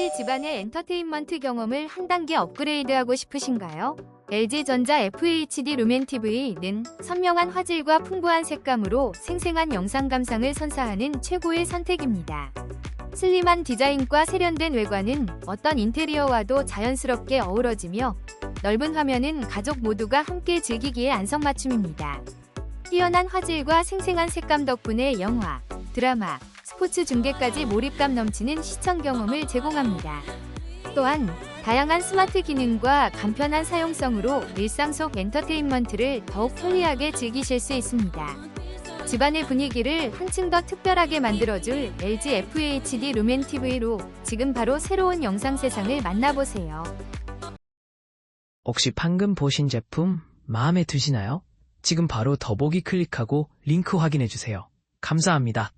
혹시 집안의 엔터테인먼트 경험을 한 단계 업그레이드하고 싶으신가요? LG전자 FHD 루멘 TV는 선명한 화질과 풍부한 색감으로 생생한 영상 감상을 선사하는 최고의 선택입니다. 슬림한 디자인과 세련된 외관은 어떤 인테리어와도 자연스럽게 어우러지며 넓은 화면은 가족 모두가 함께 즐기기에 안성맞춤입니다. 뛰어난 화질과 생생한 색감 덕분에 영화, 드라마, 스포츠 중계까지 몰입감 넘치는 시청 경험을 제공합니다. 또한 다양한 스마트 기능과 간편한 사용성으로 일상 속 엔터테인먼트를 더욱 편리하게 즐기실 수 있습니다. 집안의 분위기를 한층 더 특별하게 만들어줄 LG FHD 루멘 TV로 지금 바로 새로운 영상 세상을 만나보세요. 혹시 방금 보신 제품 마음에 드시나요? 지금 바로 더보기 클릭하고 링크 확인해주세요. 감사합니다.